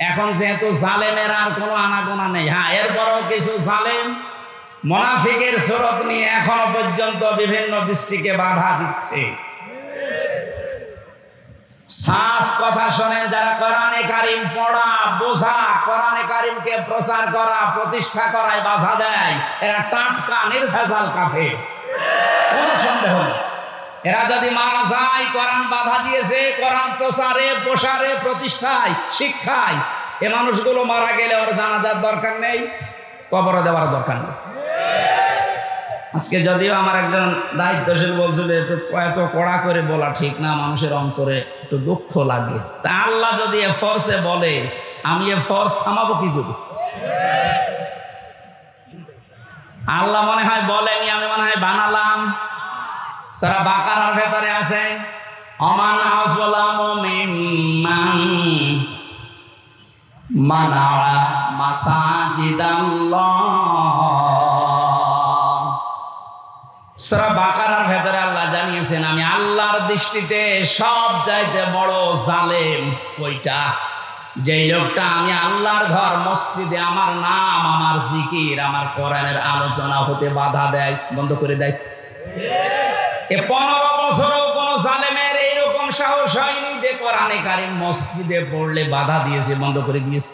এখন যেহেতু জালেমের আর কোনো আনাগোনা নেই হ্যাঁ এরপরও কিছু জালেম মোনাফিকের স্রোত নিয়ে এখনও পর্যন্ত বিভিন্ন দৃষ্টিকে বাধা দিচ্ছে। সাফ কথা শোনেন, যারা কোরআনে কারিম পড়া, বোঝা, কোরআনে কারিমকে প্রচার করা, প্রতিষ্ঠা করায় বাধা দেয়, এরা টাটকা, নির্ভেজাল কাফে কোন সন্দেহ নেই। এরা যদি মারা যায়, কোরআন বাধা দিয়েছে, কোরআন প্রচারে, প্রসারে, প্রতিষ্ঠায়, শিক্ষায়, এ মানুষগুলো মারা গেলে ওর জানাজার দরকার নেই কবর দেওয়ার দরকার নেই। আজকে যদিও আমার একজন দায়িত্বশীল বলছিল এত এত কড়া করে বলা ঠিক না, মানুষের অন্তরে একটু দুঃখ লাগে। তা আল্লাহ যদি এ ফর্সে বলে, আমি এ ফর্স থামাবো কি করি? আল্লাহ মনে হয় বলেনি, আমি মনে হয় বানালাম। সারা বাকারার ভেতরে আছে, অমান বাকারার ভেতরে আল্লাহ জানিয়েছেন, আমি আল্লাহর দৃষ্টিতে সব চাইতে বড় জালেম ওইটা যেই লোকটা আমি আল্লাহর ঘর, মসজিদে আমার নাম, আমার জিকির, আমার কোরআনের আলোচনা হতে বাধা দেয়। বন্ধ করে দেয়। পনেরো বছরও কোন জালেমের এইরকম সাহস হয়নি। যে কোরআনে কারিম মসজিদে পড়লে বাধা দিয়েছে, বন্ধ করে দিয়েছে।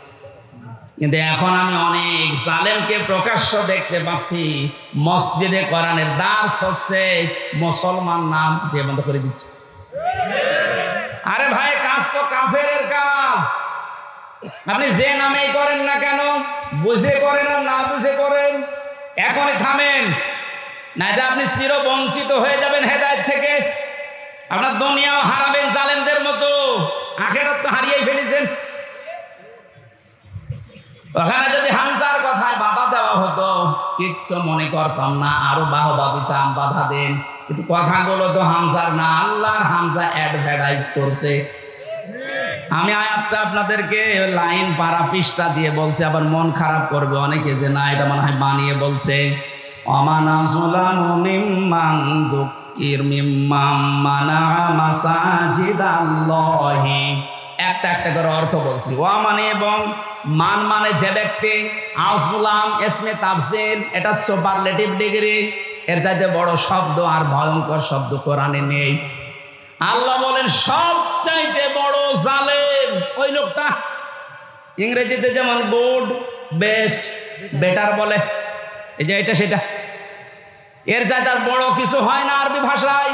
কিন্তু এখন আমি অনেক জালেমকে প্রকাশ্য দেখতে পাচ্ছি। মসজিদে কোরআনের দাস হচ্ছে মুসলমান নাম যে বন্ধ করে দিচ্ছে। আরে ভাই, কাজ তো কাফের কাজ। আপনি যে নামেই করেন না কেন, বুঝে করেন আর না বুঝে করেন। এখনই থামেন। না আপনি চির বঞ্চিত হয়ে যাবেন হেদায়ত থেকে। আপনার দুনিয়াও হারাবেন জালেমদের মতো। আখেরাত তো হারিয়েই ফেলেছেন। ওখানে যদি হামসার কথায় বাধা দেওয়া হতো, কিচ্ছু মনে করতাম না, আরও বাহবা দিতাম, বাধা দেন। কিন্তু কথাগুলো তো হামসার না আল্লাহর হামসা অ্যাডভার্টাইজ করছে। আমি আয়াতটা আপনাদেরকে লাইন পাড়া পৃষ্ঠা দিয়ে বলছে, আবার মন খারাপ করবে অনেকে যে না, এটা মনে হয় বানিয়ে বলছে। অমানা সুলামু মিম্মান যুক্কির মিম্মাম মানা মাসাজিদাল্লাহি একটা একটা করে অর্থ বলছি। ওয়া মানে এবং মান মানে যে ব্যক্তি আসলাম এসমে তাফসির, এটা সুপারলেটিভ ডিগ্রি এর চাইতে বড় শব্দ আর ভয়ঙ্কর শব্দ কোরআনে নেই। আল্লাহ বলেন সব চাইতে বড় জালেম ওই লোকটা। ইংরেজিতে যেমন গুড, বেস্ট, বেটার বলে। এই যে এটা সেটা। এর চাইতে বড় কিছু হয় না আরবি ভাষায়।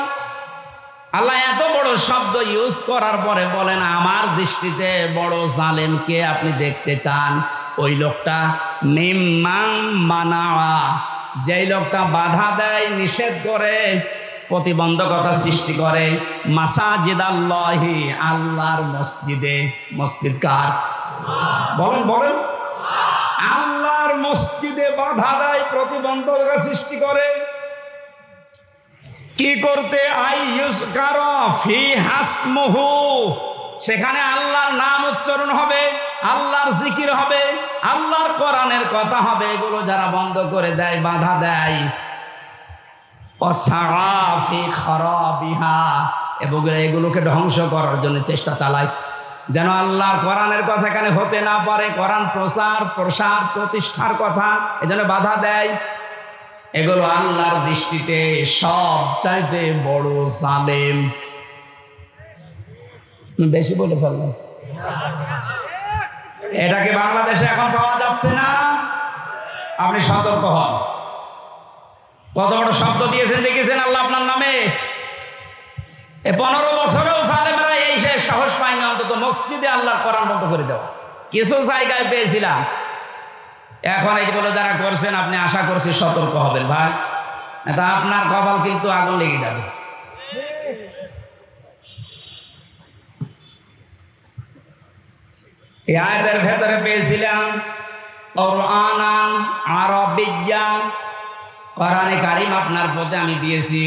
আল্লাহ এত বড় শব্দ ইউজ করার পরে বলেন আমার দৃষ্টিতে বড় জালেমকে আপনি দেখতে চান। ওই লোকটা নিম্মাং মানাওয়া। যেই লোকটা বাধা দেয়, নিষেধ করে, প্রতিবন্ধকতা সৃষ্টি করে মাসাজিদ আল্লাহি আল্লাহর মসজিদে। মসজিদ কার? বলেন বলেন। আল্লাহর মসজিদে বাধা দেয়, প্রতিবন্ধকতা সৃষ্টি করে। কি করতে? সেখানে আল্লাহর নাম উচ্চারণ হবে, আল্লাহর জিকির হবে, আল্লাহর কোরআনের কথা হবে, এগুলো যারা বন্ধ করে দেয়, বাধা দেয়। এবং এগুলোকে ধ্বংস করার জন্য চেষ্টা চালায়। যেন আল্লাহর কোরআনের কথা এখানে হতে না পারে, কোরআন প্রচার, প্রসার, প্রতিষ্ঠার কথা এজন্য বাধা দেয়। এগুলো আল্লাহর দৃষ্টিতে সব চাইতে বড় জালেম। বেশি বলে ফেললাম। এটাকে বাংলাদেশে এখন পাওয়া যাচ্ছে না? আপনি সতর্ক হন। কত বড় শব্দ দিয়েছেন, দেখেছেন আল্লাহ আপনার নামে? এ পনেরো বছরেও জালেমেরা এই সে সাহস পায়নি অন্তত মসজিদে আল্লাহর কোরআন বন্ধ করে দেওয়া কিছু জায়গায় পেয়েছিলাম। এখন এইগুলো যারা করছেন, আপনি আশা করছি সতর্ক হবেন ভাই। তা আপনার কপাল কিন্তু আগুন লেগে যাবে। আয়াতের ভেতরে পেয়েছিলাম, কোরআনান আরবিয়া কোরআনে কারিম আপনার পথে আমি দিয়েছি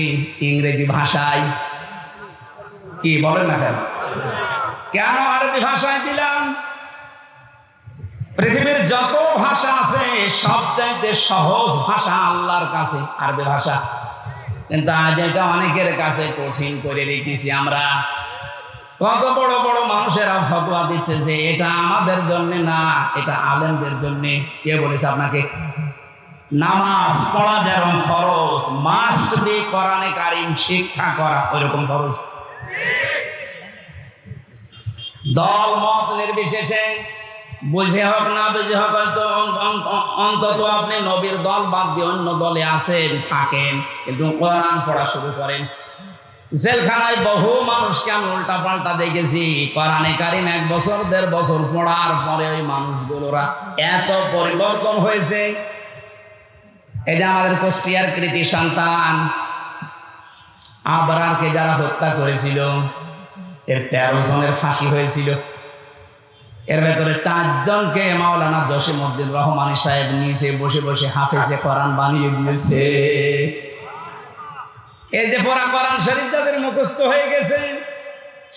ইংরেজি ভাষায়। কি বলেন না কেন? কেন আরবি ভাষায় দিলাম? পৃথিবীর যত ভাষা আছে, সবচাইতে সহজ ভাষা আল্লাহর কাছে, আরবি ভাষা। কিন্তু আজ এটা অনেকের কাছে কঠিন করে রেখেছি আমরা। কত বড় বড় মানুষেরা ফতোয়া দিচ্ছে যে এটা আমাদের জন্য না, এটা আলেমদের জন্য। কে বলেছে আপনাকে? নামাজ পড়া যেরকম ফরজ, মাস্ট বি কোরআনে কারিম শিক্ষা করা ওইরকম ফরজ। দল মত নির্বিশেষে, বুঝে হোক না বুঝে হোক অন্তত আপনি নবীর দল বাদ দিয়ে অন্য দলে আছেন, থাকেন, কিন্তু কোরআন পড়া শুরু করেন। জেলখানায় বহু মানুষকে আমি উল্টা পাল্টা দেখেছি। কোরআনে কারিম এক বছর, দেড় বছর পড়ার পরে ওই মানুষগুলোরা এত পরিবর্তন হয়েছে। এটা আমাদের কুষ্টিয়ার কৃতি সন্তান, আবরারকে যারা হত্যা করেছিল এর তেরো জনের ফাঁসি হয়েছিল। এর ভেতরে চারজনকে মাওলানা জসিমউদ্দিন রহমানী সাহেব নিচে বসে বসে হাফেজে কোরআন বানিয়ে দিয়েছে। এই যে পড়া কোরআন শরীফ যাদের মুখস্থ হয়ে গেছে,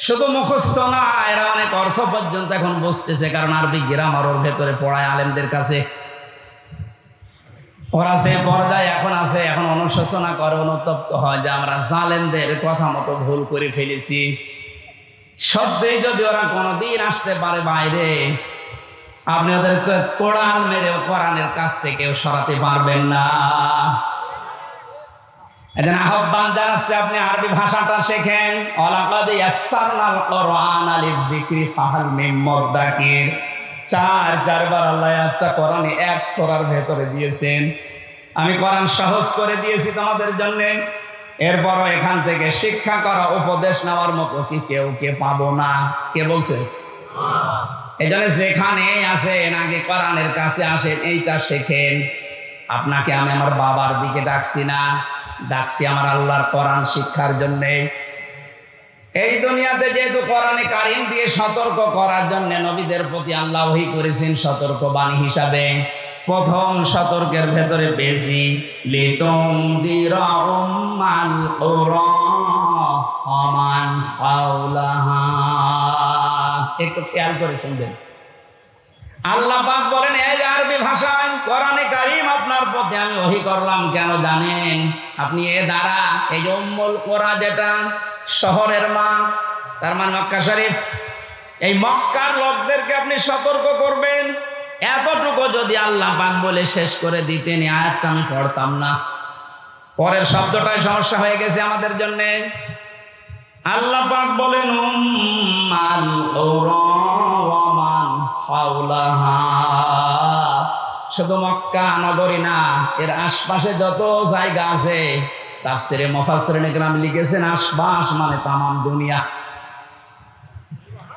শুধু মুখস্থ না, এরা অনেক অর্থ পর্যন্ত এখন বসতেছে, কারণ আরবি গ্রামার ওর ভেতরে পড়ায় আলেমদের কাছে। ওরা সে পর্যায়ে এখন আছে, এখন অনুশোচনা করে, অনুতপ্ত হয় যে আমরা জালেমদের কথা মতো ভুল করে ফেলেছি। সত্যিই যদি ওরা কোনোদিন আসতে পারে বাইরে, আপনি ওদেরকে কোরআন মেরে কোরআনের কাছ থেকেও সরাতে পারবেন না। এজন্য আহ্বান জানাচ্ছে আপনি আরবি ভাষাটা শেখেন। অলাকাদ ইয়াসসারনাল কোরআন ফাহাল চার চারবার আল্লাহ একটা কোরআনে এক সূরার ভেতরে দিয়েছেন। আমি কোরআন সহজ করে দিয়েছি তোমাদের জন্য। এরপরও এখান থেকে শিক্ষা করা, উপদেশ নেওয়ার মতো কি কেউ কে পাবো না? কে বলছে? এই যেখানে আছেন আগে কোরআনের কাছে আসেন, এইটা শেখেন। আপনাকে আমি আমার বাবার দিকে ডাকছি না, ডাকছি আমার আল্লাহর কোরআন শিক্ষার জন্যে। এই দুনিয়াতে যেহেতু কোরআনে কারিম দিয়ে সতর্ক করার জন্য নবীদের প্রতি আল্লাহ করেছেন সতর্ক বাণী হিসাবে। প্রথম সতর্কের ভেতরে বেশি লিতম কুরা হাওলাহা। একটু খেয়াল করে শুনবেন। আল্লাহ পাক বলেন, এই আরবি ভাষায় কোরআনে কারিম আপনার পথে আমি ওহি করলাম, কেন জানেন? আপনি এ দ্বারা, এই যে উম্মুল কোরা যেটা, শহরের মা, তার মানে মক্কা শরীফ, এই মক্কার লোকদেরকে আপনি সতর্ক করবেন। এতটুকু যদি আল্লাহ পাক বলে শেষ করে দিতেন আয়াতটা আমি পড়তাম না। পরের শব্দটাই সমস্যা হয়ে গেছে আমাদের জন্য। আল্লাহ পাক বলেন, উম্মাল শুধু মক্কা নগরী না, এর আশপাশে যত জায়গা আছে, তাফসিরে মুফাসসিরিন ইকরাম লিখেছেন, আশপাশ মানে তামাম দুনিয়া।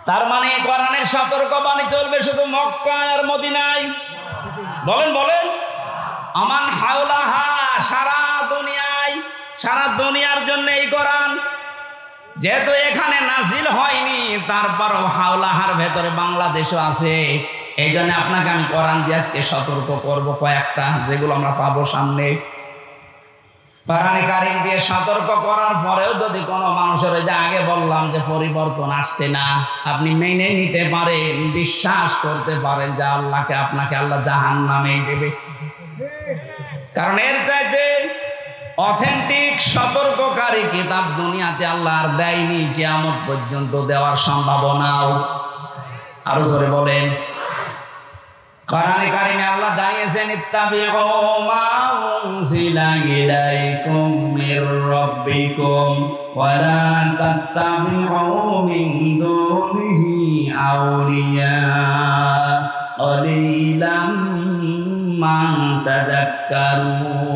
তার মানে কোরআনের সতর্ক বাণী চলবে শুধু মক্কা আর মদিনায়। বলেন বলেন। আমান হাওলাহা, সারা দুনিয়ায়, সারা দুনিয়ার জন্য এই কোরআন। যেহেতু এখানে নাজিল হয়নি, তারপরও হাওলাহার ভেতরে বাংলাদেশও আছে। এই জন্য আপনাকে আমি কোরআন দিয়ে আজকে সতর্ক করব কয়েকটা, যেগুলো আমরা পাবো সামনে। কোরআনে কারিম দিয়ে সতর্ক করার পরেও যদি কোনো মানুষের যে আগে বললাম যে পরিবর্তন আসছে না, আপনি মেনে নিতে পারেন, বিশ্বাস করতে পারেন যে আল্লাহকে আপনাকে আল্লাহ জাহান নামেই দেবে। কারণ এর চাইতে অথেন্টিক, সতর্ককারী কিতাব দুনিয়াতে আল্লাহ আর দেয়নি, কিয়ামত পর্যন্ত দেওয়ার সম্ভাবনাও। আরও জোরে বলেন। কোরআনে কারিমে আল্লাহ জানিয়েছেন ইত্তাবিউ মা উনজিলা ইলাইকুম মির রাব্বিকুম ওয়া লা তাত্তাবিউ মিন দুনিহি আউলিয়া قليلا ما تذكرون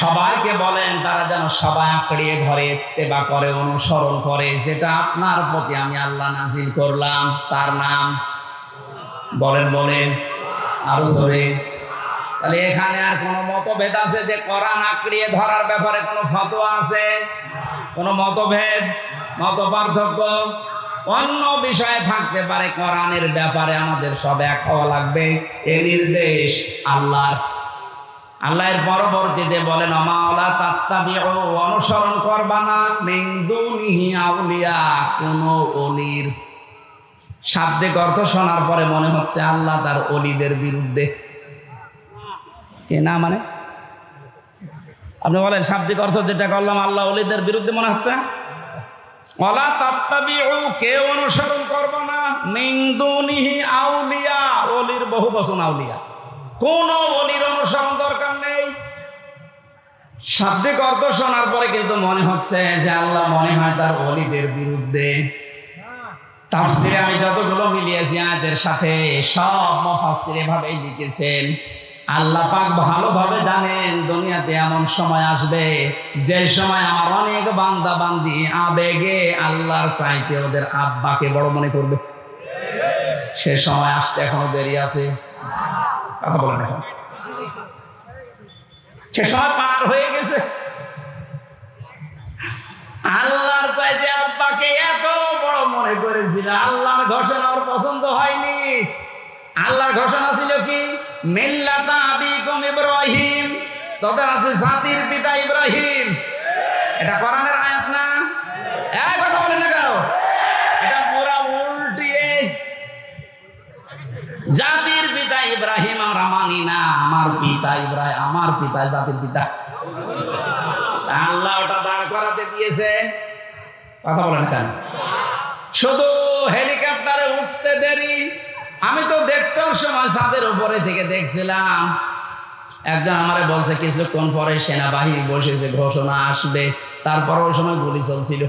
সবাইকে বলেন, তারা যেন সবাই আঁকড়িয়ে ধরে তেবা করে, অনুসরণ করে, যেটা আপনার প্রতি আমি আল্লাহ নাজিল করলাম, তার নাম। বলেন বলেন। আরও জোরে। তাহলে এখানে আর কোনো মতভেদ আছে যে কোরআন আঁকড়িয়ে ধরার ব্যাপারে কোনো ফতোয়া আছে? কোনো মতভেদ? মত পার্থক্য? অন্য বিষয়ে থাকতে পারে কোরআনের ব্যাপারে আমাদের সব এক হওয়া লাগবে। এ নির্দেশ আল্লাহর। আল্লাহর পরবর্তীতে বলেন অমাওলা তাত্তাবিউ, অনুসরণ করবা না, মিন দুনিহি আউলিয়া, কোন অলির। শাব্দিক অর্থ শোনার পরে মনে হচ্ছে আল্লাহ তার অলিদের বিরুদ্ধে। কে না মানে? আপনি বলেন, শাব্দিক অর্থ যেটা করলাম আল্লাহ অলিদের বিরুদ্ধে মনে হচ্ছে? অলা তাত্তাবিউ কে অনুসরণ করব না, মিন দুনিহি আউলিয়া। অলির বহু বচন আউলিয়া। কোন অলির অনুসরণ দরকার নেই। শাব্দিক অর্থ শোনার পরে কিন্তু মনে হচ্ছে যে আল্লাহ মনে হয় তার বিরুদ্ধে। তাফসিরে আমি যতগুলো মিলিয়েছি আয়াতের সাথে সব এভাবেই লিখেছেন, আল্লাহ পাক ভালোভাবে জানেন দুনিয়াতে এমন সময় আসবে, যে সময় আমার অনেক বান্দা বান্দি আবেগে আল্লাহর চাইতে ওদের আব্বাকে বড় মনে করবে। সে সময় আসতে এখনও দেরি আছে। কথা বলেন এখন সে সময় পার হয়ে গেছে। আল্লাহর চাইতে আব্বাকে এত বড় মনে করেছিল, আল্লাহর ঘোষণা ওর পছন্দ হয়নি। আল্লাহর ঘোষণা ছিল কি? মিল্লাতা আবিকুম ইব্রাহিম তোদের আছে জাতির পিতা ইব্রাহিম। এটা কোরআনের আয়াত না এক কথা বলেন না কেন এটা পুরা উল্টিয়ে জাতির পিতা ইব্রাহিম আমরা মানি না আমার পিতা জাতির আল্লাহ ওটা দাঁড় করাতে দিয়েছে। কথা বলেন কেন? শুধু হেলিকপ্টারে উঠতে দেরি। আমি তো দেখতেও সময় ছাদের উপরে থেকে দেখছিলাম। একজন আমারে বলছে, কিছুক্ষণ পরে সেনাবাহিনী বসেছে, ঘোষণা আসবে। তারপর ওই সময় গুলি চলছিল।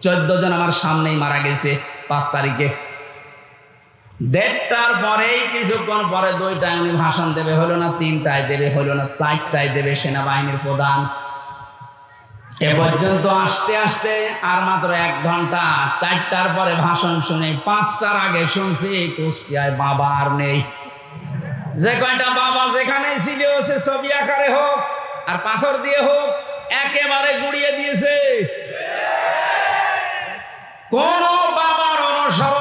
চোদ্দ জন আমার সামনেই মারা গেছে পাঁচ তারিখে। দেড়টার পরেই কিছুক্ষণ পরে দুইটায় উনি ভাষণ দেবে, হলো না তিনটায় দেবে, হলো না চারটায় দেবে সেনাবাহিনীর প্রধান। এ পর্যন্ত আসতে আসতে আর মাত্র এক ঘণ্টা, চারটার পরে ভাষণ শুনে পাঁচটার আগে শুনছি কুষ্টিয়ায় বাবা আর নেই। যে কয়টা বাবা যেখানে ছিল, সে ছবি আকারে হোক আর পাথর দিয়ে হোক, একেবারে গুড়িয়ে দিয়েছে। কোন বাবার অনুসরণ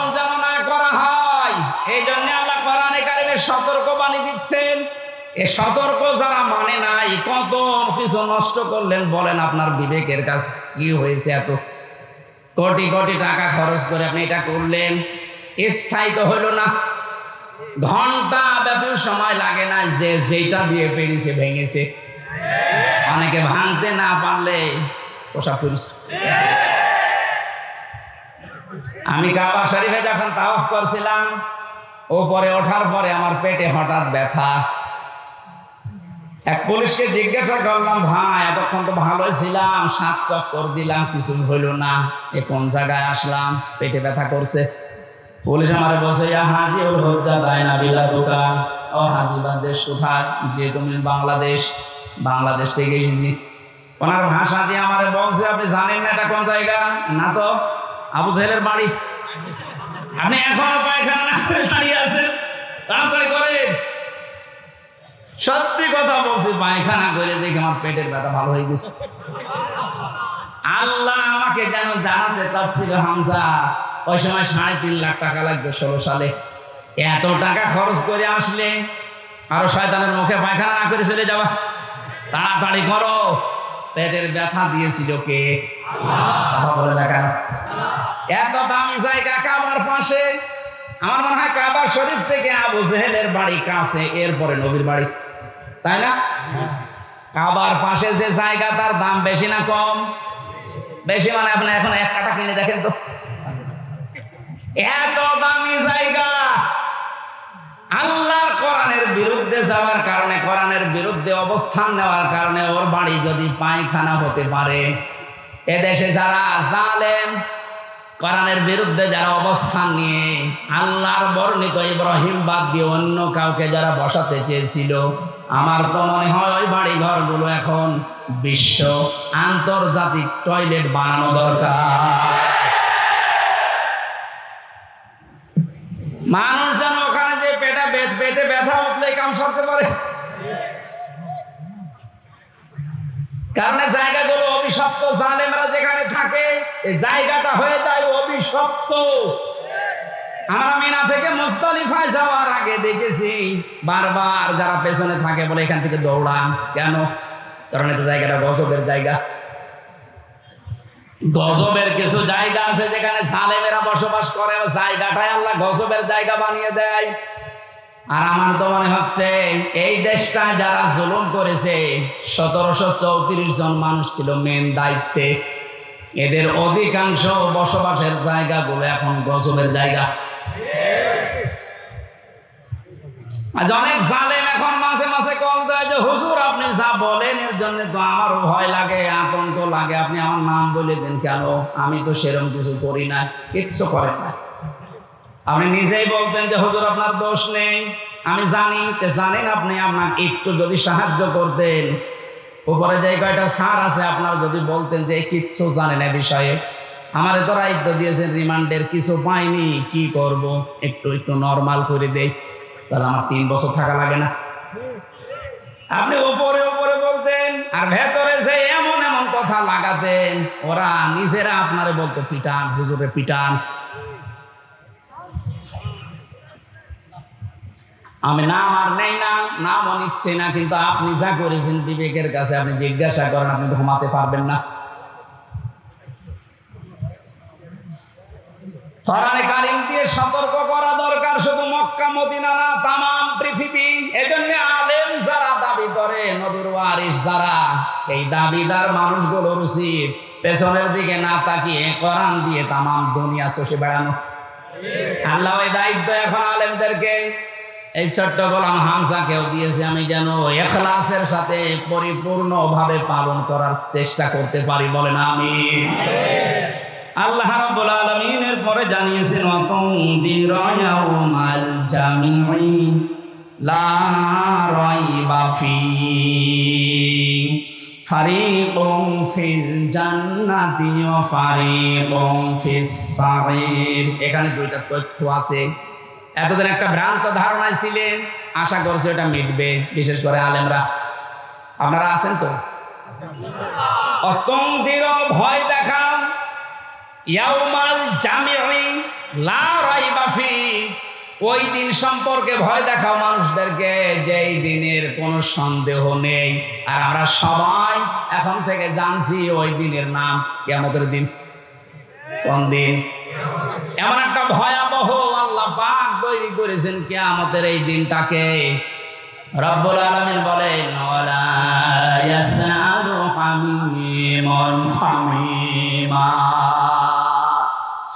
এই জন্য আল্লাহ কোরআনে কারিমে সতর্ক বাণী দিচ্ছেন। এ সতর্ক যারা মানে নাই কত কিছু নষ্ট করলেন, বলেন আপনার বিবেকের কাছে কি হয়েছে এত? কোটি কোটি টাকা খরচ করে আপনি এটা করলেন, স্থায়ী তো হইল না। ঘণ্টা ব্যাপী সময় লাগে না যে যেটা দিয়ে ভেঙেছে ভেঙেছে। অনেকে ভাঙতে না পারলে পোশাক করিস আমি কাবা শরীফে যখন তাওয়াফ করছিলাম ওপরে ওঠার পরে আমার পেটে হঠাৎ ব্যথা। এক পুলিশকে জিজ্ঞাসা করলাম, ভাই, এতক্ষণ তো ভালোই ছিলাম, সাত চক্কর দিলাম কিছু হইল না। এ কোন জায়গায় আসলাম? পেটে ব্যথা করছে। পুলিশ আমার বসে হাজি ওর হজ্জা দায় না বিলা দোকান? ও হাজিবা দেশ কোথায়? যে তুমি বাংলাদেশ বাংলাদেশ থেকে এসেছি। ওনার ভাষা দিয়ে আমার বলছে, আপনি জানেন না এটা কোন জায়গা? না তো, আবু জাহেলের বাড়ি। আপনি এখনও পায়খানা করে দাঁড়িয়ে আছেন তাড়াতাড়ি করেন সত্যি কথা বলছি, পায়খানা করে দেখে আমার পেটের ব্যথা ভালো হয়ে গেছে। আল্লাহ আমাকে যেন জানাতে চাচ্ছিল, হামজা, ওই সময় সাড়ে তিন লাখ টাকা লাগবে ষোলো সালে। এত টাকা খরচ করে আসলে আরও শয়তানের মুখে পায়খানা না করে চলে যাওয়া। তাড়াতাড়ি করো। পেটের ব্যথা দিয়েছিল কে? কথা বলে দেখান। এত দামি জায়গা কাবার পাশে? আমার মনে হয় কাবা শরীফ থেকে আবু জেহেলের বাড়ি কাছে এরপরে নবীর বাড়ি। তাই না? কাবার পাশে যে জায়গা তার দাম বেশি না কম? বেশি মানে আপনি এখন এক কাটা কিনে দেখেন তো। এত দামি জায়গা! আল্লাহ কোরআনের বিরুদ্ধে যাওয়ার কারণে কোরআনের বিরুদ্ধে অবস্থান নেওয়ার কারণে ওর বাড়ি যদি পায়খানা হতে পারে এদেশে যারা জালেম কোরআনের বিরুদ্ধে যারা অবস্থান নিয়ে আল্লাহর বর্ণিত ইব্রাহিম বাদ দিয়ে অন্য কাউকে যারা বসাতে চেয়েছিল, আমার তো মনে হয় ওই বাড়ি ঘরগুলো এখন বিশ্ব আন্তর্জাতিক টয়লেট বানানো দরকার। মানুষ যেন ওখানে যে পেটে পেটে ব্যথা উঠলে কাম সারতে পারে। কারণ জায়গাগুলো অভিশপ্ত জালেমরা যেখানে থাকে, এই জায়গাটা হয়ে যায় অভিশপ্ত। আমরা মিনা থেকে মুস্তালিফায় যাওয়ার আগে দেখেছি বারবার যারা পেছনে থাকে বলে এখান থেকে দৌড়ান। কেন? কারণ এটা জায়গাটা গজবের জায়গা। গজবের কিছু জায়গা আছে যেখানে জালেমেরা বসবাস করে জায়গাটাই আল্লাহ গজবের জায়গা বানিয়ে দেয়। আর আমার তো মনে হচ্ছে এই দেশটা যারা জুলুম করেছে, সতেরোশো চৌত্রিশ জন মানুষ ছিল মেন দায়িত্বে। এদের অধিকাংশ বসবাসের জায়গাগুলো এখন গজবের জায়গা। আজ অনেক এখন মাঝে মাঝে কল দেয় যে, হুজুর, আপনি যা বলেন, এর জন্য তো আমারও ভয় লাগে আতঙ্ক লাগে। আপনি আমার নাম বলে দেন কেন? আমি তো সেরকম কিছু করি না, কিচ্ছু করেন না। আপনি নিজেই বলতেন যে, হুজুর, আপনার দোষ নেই। আমি জানি জানেন আপনি, আপনার একটু যদি সাহায্য করতেন। উপরে যে কয়টা সার আছে, আপনার যদি বলতেন যে কিচ্ছু জানেন এ বিষয়ে। আমার তো দায়িত্ব দিয়েছেন রিমান্ডের, কিছু পাইনি, কি করব? একটু একটু নর্মাল করে দেই। তাহলে আমার তিন বছর থাকা লাগে না। আপনি উপরে উপরে বলতেন, আর ভেতরে যে এমন এমন কথা লাগাতেন, ওরা নিজেরা আপনারে বলতো, পিটান, হুজুরে, পিটান। আমি নাম আর নেই না, নামও নিচ্ছি না, কিন্তু আপনি যা করেছেন বিবেকের কাছে আপনি জিজ্ঞাসা করেন, আপনি ঘুমাতে পারবেন না। কোরআনে কারিম দিয়ে সতর্ক করা দরকার, শুধু মক্কা, মদিনা না পৃথিবী। এজন্য আলেম যারা দাবি করে, নবীর ওয়ারিস যারা, এই দাবিদার মানুষগুলোর উচিত পেছনের দিকে না তাকিয়ে কোরআন দিয়ে তামাম দুনিয়া চষে বেড়ানো। আল্লাহ দায়িত্ব এখন আলেমদেরকে এই ছোট্ট গোলাম হামসাকেও দিয়েছে আমি যেন এখলাসের সাথে পরিপূর্ণভাবে পালন করার চেষ্টা করতে পারি বলেন আমি আল্লাহ রাব্বুল আলামিনের পরে জানিয়েছেন, ওয়াতুনদিরা ইয়াউমাল জামিঈ লা রাইবা ফি। ফারিকুম ফিল জান্নাতি ওয়া ফারিকুম ফিস সাঈর এখানে দুইটা তথ্য আছে। এতদিন একটা ভ্রান্ত ধারণায় ছিলেন, আশা করছে ওটা মিটবে, বিশেষ করে আলেমরা। আপনারা আছেন তো? অতঙ্গির ভয় দেখা ইয়াউমাল জামিঈ লা রাইবা ওই দিন সম্পর্কে ভয় দেখাও মানুষদেরকে, যেই দিনের কোনো সন্দেহ নেই। আর আমরা সবাই এখন থেকে জানছি ওই দিনের নাম কেমতের দিন। কোন দিন? এমন একটা ভয়াবহ আল্লাহ পাক তৈরি করেছেন কে আমাদের এই দিনটাকে রব্বুল আলমিন বলেন হামিমুন হামিমা।